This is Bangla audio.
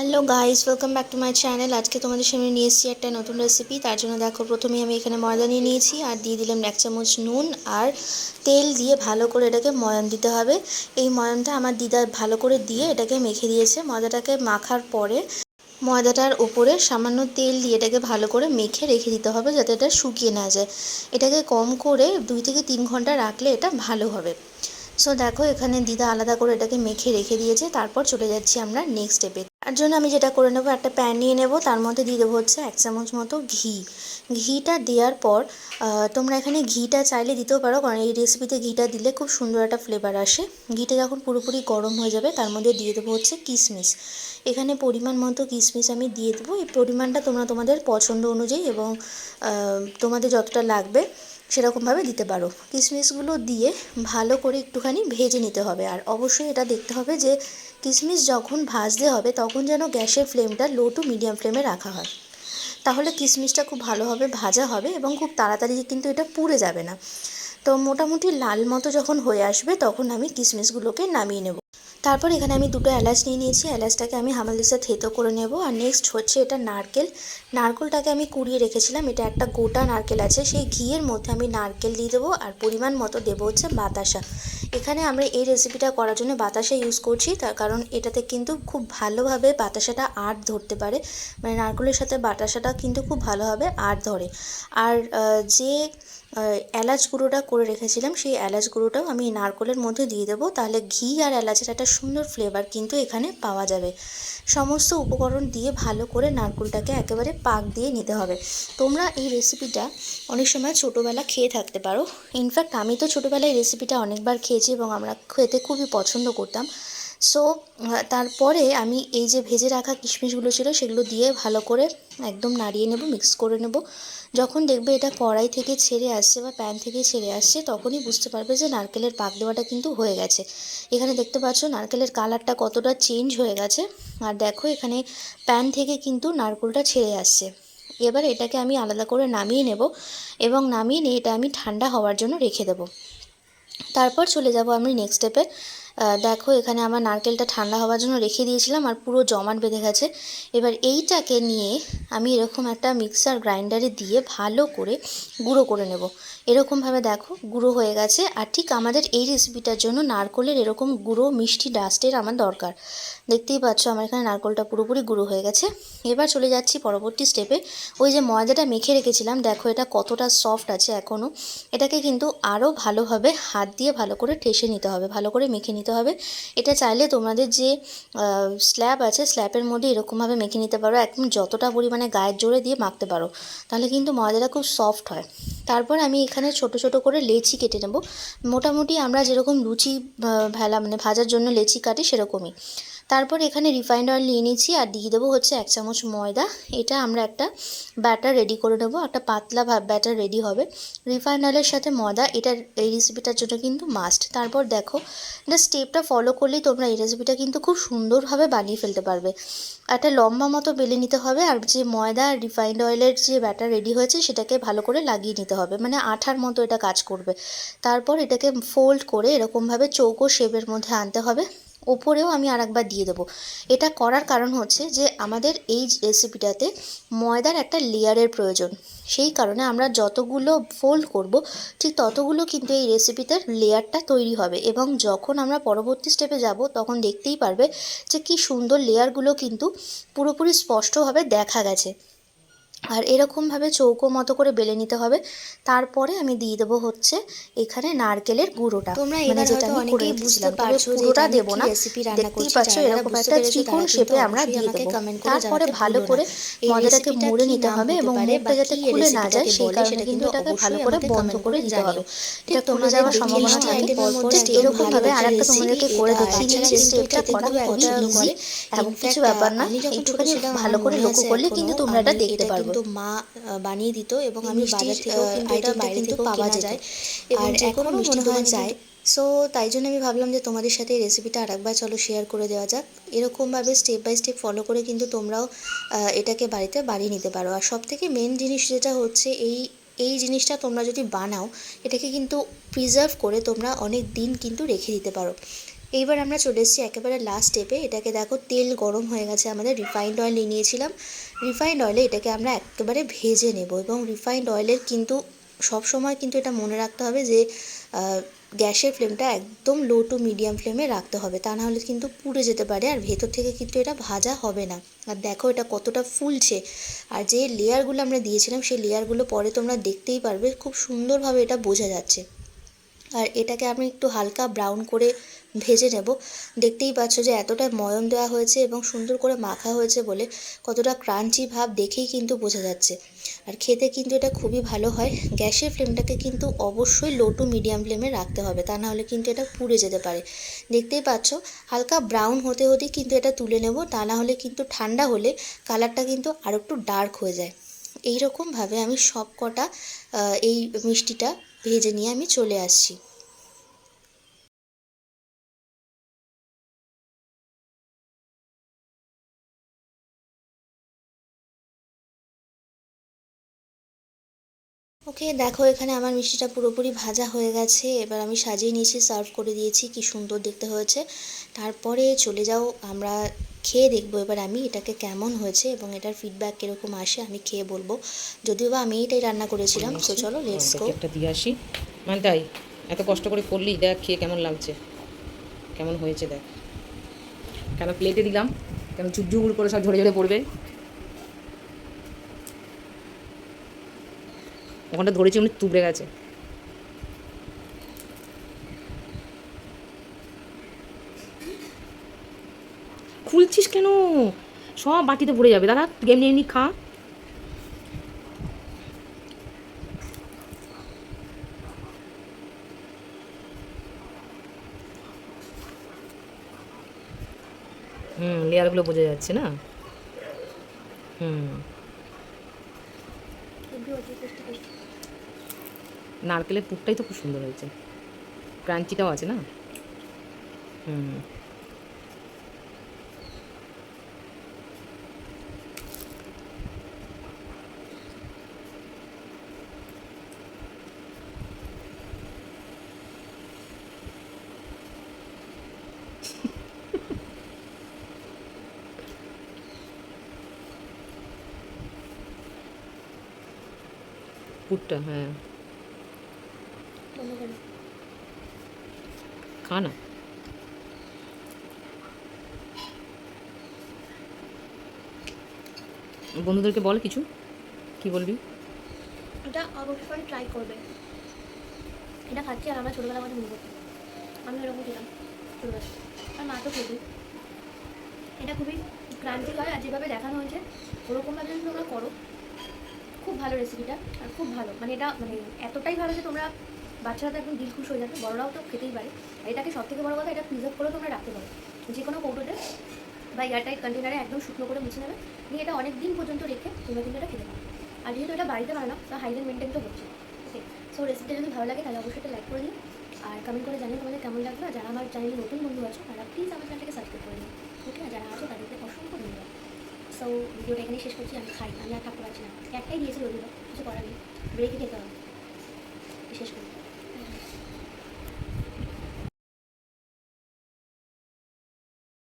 Hello guys welcome back to my channel আজকে তোমাদের সামনে নিয়ে এসেছি একটা নতুন রেসিপি তার জন্য দেখো, প্রথমেই আমি এখানে ময়দা নিয়ে নিয়েছি আর দিয়ে দিলাম এক চামচ নুন আর তেল দিয়ে ভালো করে এটাকে ময়ান দিতে হবে। এই ময়ানটা আমার দিদা ভালো করে দিয়ে এটাকে মেখে দিয়েছে। ময়দাটাকে মাখার পরে ময়দাটার ওপরে সামান্য তেল দিয়ে এটাকে ভালো করে মেখে রেখে দিতে হবে যাতে এটা শুকিয়ে না যায়। এটাকে কম করে দুই থেকে তিন ঘণ্টা রাখলে এটা ভালো হবে। সো দেখো, এখানে দিদা আলাদা করে এটাকে মেখে রেখে দিয়েছে। তারপর চলে যাচ্ছি আমরা নেক্সট স্টেপে তার জন্য আমি যেটা করে নেব, একটা প্যান নিয়ে নেব। তার মধ্যে দিয়ে দেবো হচ্ছে এক চামচ মতো ঘি। ঘিটা দেওয়ার পর তোমরা এখানে ঘিটা চাইলে দিতেও পারো, কারণ এই রেসিপিতে ঘিটা দিলে খুব সুন্দর একটা ফ্লেভার আসে। ঘিটা যখন পুরোপুরি গরম হয়ে যাবে, তার মধ্যে দিয়ে দেবো হচ্ছে কিশমিশ এখানে পরিমাণ মতো কিশমিশ আমি দিয়ে দেবো। এই পরিমাণটা তোমরা তোমাদের পছন্দ অনুযায়ী এবং তোমাদের যতটা লাগবে সেরকমভাবে দিতে পারো। কিশমিশগুলো দিয়ে ভালো করে একটুখানি ভেজে নিতে হবে। আর অবশ্যই এটা দেখতে হবে যে কিশমিশ যখন ভাজতে হবে, তখন যেন গ্যাসের ফ্লেমটা লো টু মিডিয়াম ফ্লেমে রাখা হয়। তাহলে কিশমিশটা খুব ভালোভাবে ভাজা হবে এবং খুব তাড়াতাড়ি কিন্তু এটা পুড়ে যাবে না। তো মোটামুটি লাল মতো যখন হয়ে আসবে, তখন আমি কিশমিশগুলোকে নামিয়ে নেব। তারপর এখানে আমি দুটো এলাচ নিয়ে নিয়েছি। এলাচটাকে আমি হামালদিসা থেতো করে নেব। আর নেক্সট হচ্ছে এটা নারকেল। নারকেলটাকে আমি কুড়িয়ে রেখেছিলাম। এটা একটা গোটা নারকেল আছে। সেই ঘিয়ের মধ্যে আমি নারকেল দিয়ে দেবো। আর পরিমাণ মতো দেবো হচ্ছে বাতাসা। এখানে আমরা এই রেসিপিটা করার জন্য বাতাসা ইউজ করছি। তার কারণ এটাতে কিন্তু খুব ভালোভাবে বাতাসাটা আট ধরতে পারে। মানে নারকেলের সাথে বাতাসাটা কিন্তু খুব ভালোভাবে আট ধরে। আর যে এলাচ গুঁড়োটা করে রেখেছিলাম, সেই এলাচ গুঁড়োটাও আমি নারকেলের মধ্যে দিয়ে দেবো। তাহলে ঘি আর এলাচের একটা সুন্দর ফ্লেভার কিন্তু এখানে পাওয়া যাবে। সমস্ত উপকরণ দিয়ে ভালো করে নারকেলটাকে একেবারে পাক দিয়ে নিতে হবে। তোমরা এই রেসিপিটা অনেক সময় ছোটোবেলা খেয়ে থাকতে পারো। ইনফ্যাক্ট আমি তো ছোটোবেলায় রেসিপিটা অনেকবার খেয়েছি এবং আমরা খেতে খুবই পছন্দ করতাম। সো তারপরে আমি এই যে ভেজে রাখা কিশমিশগুলো ছিল, সেগুলো দিয়ে ভালো করে একদম নাড়িয়ে নেব মিক্স করে নেব। যখন দেখবে এটা কড়াই থেকে ছেড়ে আসছে বা প্যান থেকে ছেড়ে আসছে, তখনই বুঝতে পারবে যে নারকেলের পাক দেওয়াটা কিন্তু হয়ে গেছে। এখানে দেখতে পাচ্ছ নারকেলের কালারটা কতটা চেঞ্জ হয়ে গেছে। আর দেখো এখানে প্যান থেকে কিন্তু নারকেলটা ছেড়ে আসছে। এবার এটাকে আমি আলাদা করে নামিয়ে নেব এবং নামিয়ে নিয়ে এটা আমি ঠান্ডা হওয়ার জন্য রেখে দেবো। তারপর চলে যাব আমি নেক্সট স্টেপে দেখো, এখানে আমার নারকেলটা ঠান্ডা হওয়ার জন্য রেখে দিয়েছিলাম আর পুরো জমাট বেঁধে গেছে। এবার এইটাকে নিয়ে আমি এরকম একটা মিক্সার গ্রাইন্ডারে দিয়ে ভালো করে গুঁড়ো করে নেব। এরকমভাবে দেখো, গুঁড়ো হয়ে গেছে আর ঠিক আমাদের এই রেসিপিটার জন্য নারকলের এরকম গুঁড়ো, মিষ্টি ডাস্টের আমার দরকার। দেখতেই পাচ্ছ আমার এখানে নারকলটা পুরোপুরি গুঁড়ো হয়ে গেছে। এবার চলে যাচ্ছি পরবর্তী স্টেপে ওই যে ময়দাটা মেখে রেখেছিলাম, দেখো এটা কতটা সফট আছে এখনও এটাকে কিন্তু আরও ভালোভাবে হাত দিয়ে ভালো করে ঠেসে নিতে হবে, ভালো করে মেখে নিতে হবে। এটা চাইলে তোমাদের যে স্ল্যাব আছে স্ল্যাবের মধ্যে এরকমভাবে মেখে নিতে পারো। একদম যতটা পরিমাণে গায়ের জোরে দিয়ে মাখতে পারো। তাহলে কিন্তু ময়দাটা খুব সফট হয়। তারপর আমি এখানে ছোট ছোট করে লেচি কেটে নেব। মোটামুটি আমরা যেরকম লুচি ভেলা মানে ভাজার জন্য লেচি কাটি সেরকমই। তারপর এখানে রিফাইন্ড অয়েল নিয়ে নিয়েছি আর দিয়ে দেবো হচ্ছে এক চামচ ময়দা। এটা আমরা একটা ব্যাটার রেডি করে নেব। একটা পাতলা ব্যাটার রেডি হবে। রিফাইন্ড অয়েলের সাথে ময়দা, এটা এই রেসিপিটার জন্য কিন্তু মাস্ট তারপর দেখো, এটা স্টেপটা ফলো করলেই তোমরা এই রেসিপিটা কিন্তু খুব সুন্দরভাবে বানিয়ে ফেলতে পারবে। একটা লম্বা মতো বেলে নিতে হবে আর যে ময়দা আর রিফাইন্ড অয়েলের যে ব্যাটার রেডি হয়েছে, সেটাকে ভালো করে লাগিয়ে নিতে হবে। মানে আঠার মতো এটা কাজ করবে। তারপর এটাকে ফোল্ড করে এরকমভাবে চৌকো শেপের মধ্যে আনতে হবে। ওপরেও আমি আরেকবার দিয়ে দেবো। এটা করার কারণ হচ্ছে যে, আমাদের এই রেসিপিটাতে ময়দার একটা লেয়ারের প্রয়োজন। সেই কারণে আমরা যতগুলো ফোল্ড করব, ঠিক ততগুলো কিন্তু এই রেসিপিতে লেয়ারটা তৈরি হবে এবং যখন আমরা পরবর্তী স্টেপে যাব, তখন দেখতেই পারবে যে, কি সুন্দর লেয়ারগুলো কিন্তু পুরোপুরি স্পষ্টভাবে দেখা গেছে। আর এরকমভাবে চৌকো মতো করে বেলে নিতে হবে। তারপরে আমি দিয়ে দেবো হচ্ছে এখানে নারকেলের গুঁড়োটা। তোমরা মানে এবার যেটা আমি করে অনেকেই বুঝতে তবে পারছ পুরোটা দেবো না। রেসিপি রান্না করছি পাচ্ছ এরকম একটা পেরেছ চিকন শেপে আমরা দিয়ে দেবো। তারপরে ভালো করে ময়দাটাকে মুড়ে নিতে হবে এবং মুখটা যাতে খুলে না যায় সেই কারণে কিন্তু এটাকে ভালো করে বন্ধ করে দিতে হবে। ঠিক এটা খুলে তোমাদের যাওয়ার সম্ভাবনা থাকে। জাস্ট একদম এরকম ভাবে ভালো একটা তোমাদেরকে করে দেখিয়ে দিচ্ছি স্টেপটা করা খুবই ইজি এবং কিছু ব্যাপার না একটুখানি ভালো করে লক্ষ্য করলে কিন্তু তোমরা এটা দেখতে পারবে কিন্তু মা বানিয়ে দিত এবং আমি বাজার থেকেও কিন্তু এটা বাইরে থেকেও পাওয়া কেনা। যায়। এবং আর এখনও এখনও মিষ্টি মনে হয় দোকানে যায়। সো তাই জন্য আমি ভাবলাম যে তোমাদের সাথে এই রেসিপিটা আরেকবার চলো শেয়ার করে দেওয়া যাক। এরকমভাবে স্টেপ বাই স্টেপ ফলো করে কিন্তু তোমরাও এটাকে বাড়িতে বানিয়ে নিতে পারো। আর সব থেকে মেন জিনিস যেটা হচ্ছে এই এই জিনিসটা তোমরা যদি বানাও এটাকে কিন্তু প্রিজার্ভ করে তোমরা অনেক দিন কিন্তু রেখে দিতে পারো। এইবার আমরা চলে এসেছি একেবারে লাস্ট স্টেপে এটাকে দেখো তেল গরম হয়ে গেছে, আমাদের রিফাইন্ড অয়েল নিয়ে নিয়েছিলাম। রিফাইন্ড অয়েলে এটাকে আমরা একেবারে ভেজে নেব এবং রিফাইন্ড অয়েলের কিন্তু সব সময় কিন্তু এটা মনে রাখতে হবে যে গ্যাসের ফ্লেমটা একদম লো টু মিডিয়াম ফ্লেমে রাখতে হবে। তা নাহলে কিন্তু পুড়ে যেতে পারে আর ভেতর থেকে কিন্তু এটা ভাজা হবে না। আর দেখো এটা কতটা ফুলছে। আর যে লেয়ারগুলো আমরা দিয়েছিলাম, সেই লেয়ারগুলো পরে তোমরা দেখতেই পারবে, খুব সুন্দরভাবে এটা বোঝা যাচ্ছে। আর এটাকে আমি একটু হালকা ব্রাউন করে ভেজে নেব। দেখতেই পাচ্ছ যে এতটা ময়ম দেওয়া হয়েছে এবং সুন্দর করে মাখা হয়েছে বলে কতটা ক্রাঞ্চি ভাব দেখেই কিন্তু বোঝা যাচ্ছে। আর খেতে কিন্তু এটা খুবই ভালো হয়। গ্যাসের ফ্লেমটাকে কিন্তু অবশ্যই লো টু মিডিয়াম ফ্লেমে রাখতে হবে, তা নাহলে কিন্তু এটা পুড়ে যেতে পারে। দেখতেই পাচ্ছ, হালকা ব্রাউন হতে হতেই কিন্তু এটা তুলে নেব, তা না হলে কিন্তু ঠান্ডা হলে কালারটা কিন্তু আরও একটু ডার্ক হয়ে যায়। এই রকমভাবে আমি সব কটা এই মিষ্টিটা ভেজে নিয়ে আমি চলে আসছি। ওকে দেখো এখানে আমার মিষ্টিটা পুরোপুরি ভাজা হয়ে গেছে। এবার আমি সাজিয়ে নিয়েছি সার্ভ করে দিয়েছি কি সুন্দর দেখতে হয়েছে। তারপরে চলে যাও আমরা খেয়ে দেখব এবার আমি এটাকে কেমন হয়েছে এবং এটার ফিডব্যাক কীরকম আসে আমি খেয়ে বলব। যদিও বা আমি এটাই রান্না করেছিলাম তো চলো লেটস গো একটা দিয়ে আসি। মানে তাই এত কষ্ট করে করলি দেখ খেয়ে কেমন লাগছে। কেমন হয়েছে দেখ। কেন প্লেটে দিলাম? কেন চুপঝুগুর করে সব ঝরে ঝরে পড়বে? ওখানটা ধরেছি উনি তুবড়ে গেছে। খুলছিস কেন? সব বাটিতে পড়ে যাবে। দাদা, তুই এমনি এমনি খা। হুম, লেয়ারগুলো বোঝা যাচ্ছে না? হুম। নারকেলের পুরটাই তো খুব সুন্দর হয়েছে। ক্রাঞ্চিটাও আছে না? হুম। পুরটা হ্যাঁ। খা না। বন্ধুদেরকে বল কিছু। কি বলবি? এটা অবশ্যই ট্রাই করবে। এটা খাচ্ছি আর আমরা ছোটোবেলার মধ্যে মনে করতাম আমি এরকম খেতাম ছোটোবেলা আর মা তো খেতে এটা খুবই ক্রান্তি হয় আর যেভাবে দেখানো হয়েছে, ওরকমভাবে যদি তোমরা করো খুব ভালো রেসিপিটা আর খুব ভালো। মানে এটা মানে এতটাই ভালো যে তোমরা বাচ্চারা তো একদম দিল খুশ হয়ে যাবে, বড়রাও তো খেতেই পারে। আর এটাকে সব থেকে বড় কথা, এটা প্রিজার্ভ করে তোমরা রাখতে পারো। যে কোনো কৌটোতে বা এয়ারটাইট কন্টেনারে একদম শুকনো করে মুছে নেবে। নিয়ে এটা অনেক দিন পর্যন্ত রেখে তোমরা কিন্তু এটা খেতে পারো। আর যেহেতু এটা বাড়িতে বানানো, তো হাইজেন মেনটেন তো হচ্ছে ওকে সো রেসিপিটা যদি ভালো লাগে, তাহলে অবশ্যই এটা লাইক করে দিন আর কমেন্ট করে জানিয়ে তোমাদের কেমন লাগল। আর যারা আমার চ্যানেলে নতুন বন্ধু আছো তারা প্লিজ আমার চ্যানেলটাকে সাবস্ক্রাইব করে দিও ওকে আর যারা আছো তাদেরকে অসংখ্য ধন্যবাদ সো ভিডিওটা এখানে শেষ করছি, আমি খাই, আমি আর থাকতে পারছি না। একটাই দিয়েছি রবিবার কিছু করার নেই। ব্রেকে খেতে হবে। শেষ করি